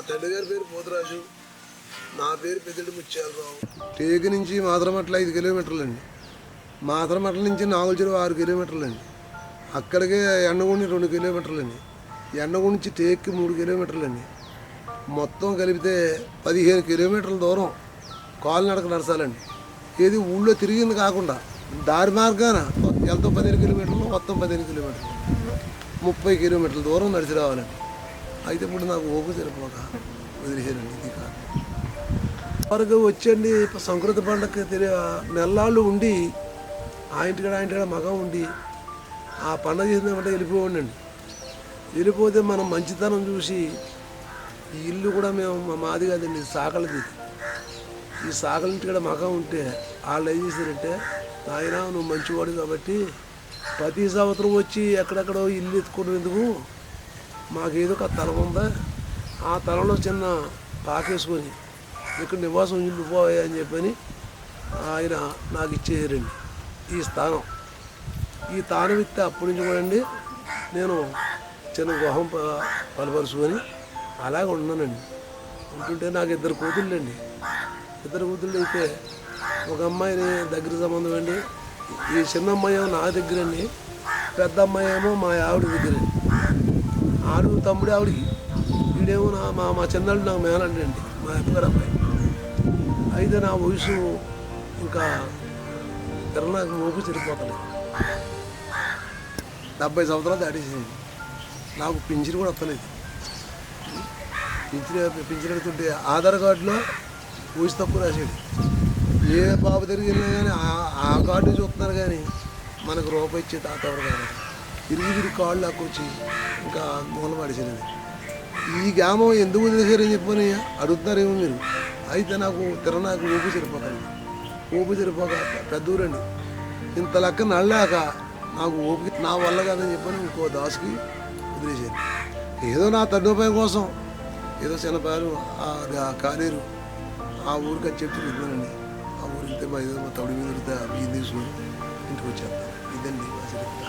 తండ్రి గారి పేరు పోతురాజు. నా పేరు పెద్దడి ముత్యాలరావు. టేకు నుంచి మాతరమట్ల ఐదు కిలోమీటర్లు అండి మాతరమట్ల నుంచి నాగుల చెరువు ఆరు కిలోమీటర్లు అండి అక్కడికే ఎండగుండి రెండు కిలోమీటర్లు అండి ఎండగుండి నుంచి టేక్కి మూడు కిలోమీటర్లు అండి మొత్తం కలిపితే పదిహేను కిలోమీటర్ల దూరం కాలు నడక నడచాలండి ఏది ఊళ్ళో తిరిగింది కాకుండా దారి మార్గాన వెళ్తాం పదిహేను కిలోమీటర్లు మొత్తం పదిహేను కిలోమీటర్లు. ముప్పై కిలోమీటర్ల దూరం నడిచి రావాలండి. అయితే ఇప్పుడు నాకు ఓపు సరిపోక వదిలేసానండి ఇది కాదు. వరకు వచ్చండి సంక్రాంతి పండుగ తెలియ నెల్లాళ్ళు ఉండి ఆ ఇంటికాడ ఆ ఇంటికాడ మగం ఉండి ఆ పండగ చేసినామంటే వెళ్ళిపోండి వెళ్ళిపోతే మనం మంచితనం చూసి ఈ ఇల్లు కూడా మేము మా మాది కాదండి సాకలది. ఈ సాకల ఇంటికాడ మగం ఉంటే వాళ్ళు ఏం చేశారంటే నాయన నువ్వు మంచివాడు కాబట్టి ప్రతి సంవత్సరం వచ్చి ఎక్కడెక్కడో ఇల్లు ఎత్తుకునేందుకు మాకేదో ఒక తల ఉందా? ఆ తలంలో చిన్న పాకేసుకొని ఇక్కడ నివాసం ఇల్లు పోయా అని చెప్పని ఆయన నాకు ఇచ్చేసారండి ఈ స్థానం. ఈ స్థానం ఇస్తే అప్పటి నుంచి కూడా అండి నేను చిన్న గుహం పలపరుచుకొని అలాగే ఉన్నానండి. ఉంటుంటే నాకు ఇద్దరు కూతుళ్ళండి. ఇద్దరు కూతుళ్ళు అయితే ఒక అమ్మాయిని దగ్గర సంబంధం అండి. ఈ చిన్న అమ్మాయి ఏమో నా దగ్గర అండి. పెద్ద అమ్మాయి ఏమో మా ఆవిడ దగ్గరండి ఆడు తమ్ముడు ఆవిడికి వీడేమో నా మా మా చిన్నాడు నాకు మేనండి అండి. మా అమ్మగారు అబ్బాయి. అయితే నా వయసు ఇంకా తిరణాకు మోపు చెడిపోతలేదు డెబ్బై సంవత్సరాలు దాటేసింది. నాకు పింఛన్ కూడా వస్తలేదు. పింఛన్ పింఛన్ పెడుతుంటే ఆధార్ కార్డులో ఊసి తక్కువ రాసేది ఏ బాబు దగ్గరికి వెళ్ళినా కానీ ఆ- ఆ కార్డు చూస్తున్నారు కానీ మనకు రూపాయి ఇచ్చే తాత ఎవరు కానీ తిరిగి విరిగి కాళ్ళు లాక్కొచ్చి ఇంకా మూల పడిచినది ఈ గ్రామం ఎందుకు వదిలేశారని చెప్పని అడుగుతున్నారేమో మీరు. అయితే నాకు తిరణాకు ఊపి సరిపోకండి ఊపి సరిపోక పెద్ద ఊరండి. ఇంత లెక్క నళ్ళాక నాకు ఊపికి నా వల్ల కాదని చెప్పని ఇంకో దాసుకి వదిలేశారు. ఏదో నా తడ్డోపాయం కోసం ఏదో చిన్నపారు ఆ కాలేరు ఆ ఊరికి అని చెప్పి వెళ్ళానండి ఆ ఊరికి మా ఏదో మా తమిడి మీద బియ్యం తీసుకుని ఇంటికి వచ్చేస్తాను ఇదండి మా చరిత్ర